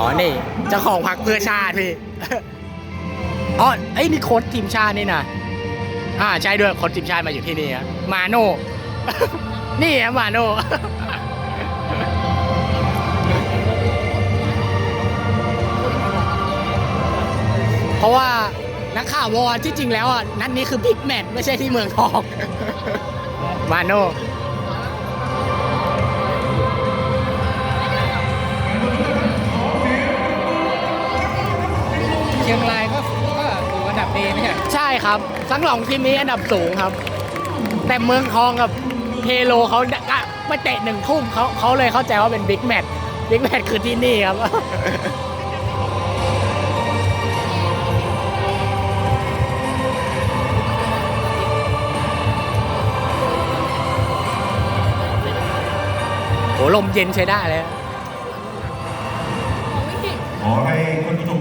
อ๋อ นี่เจ้าของพักเพื่อชาติพี่อ๋อไอ้นี่โค้ชทีมชาตินี่นะอ่าใช่ด้วยโค้ชทีมชาติมาอยู่ที่นี่ครับมาโน่ นี่ฮะมาโน่เพราะว่านักข่าววอลที่จริงแล้วอะนัดนี้คือบิ๊กแมตช์ไม่ใช่ที่เมืองทอง มาโน่ ชียงรายก็ก็อยู่อันดับดีไม่ใช่ใช่ครับทั้งสองทีมนี้อันดับสูงครับ แต่เมืองทองกับเทโลเขากะมาเตะหนึ่งทุ่มเขาเขาเลยเข้าใจว่าเป็นบิ๊กแมตช์บิ๊กแมตช์คือที่นี่ครับ โหลมเย็นใช้ได้เลย ขอให้คนที่จบ